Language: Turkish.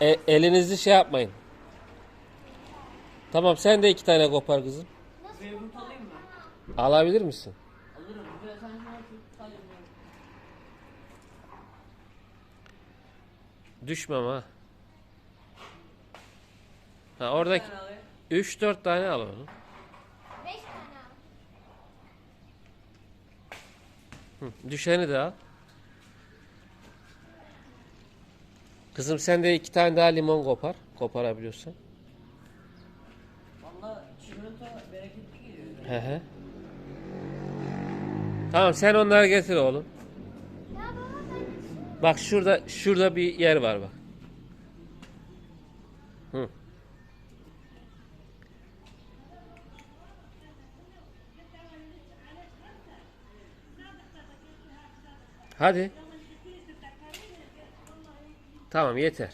E, elinizi şey yapmayın. Tamam sen de iki tane kopar kızım. Greyfurt alayım mı? Alabilir misin? Alırım. Bir de sen şuna tut. Sadece bunu. Düşmem ha. Ha oradaki Bir tane alayım. 3-4 tane al onu. Beş tane al. Hı, düşeni de al. Kızım sen de iki tane daha limon kopar. Koparabiliyorsan. Valla çimento bereketli geliyor. Hı hı. Tamam sen onları getir oğlum. Bak şurada şurada bir yer var bak. Hı. Hadi. Tamam yeter.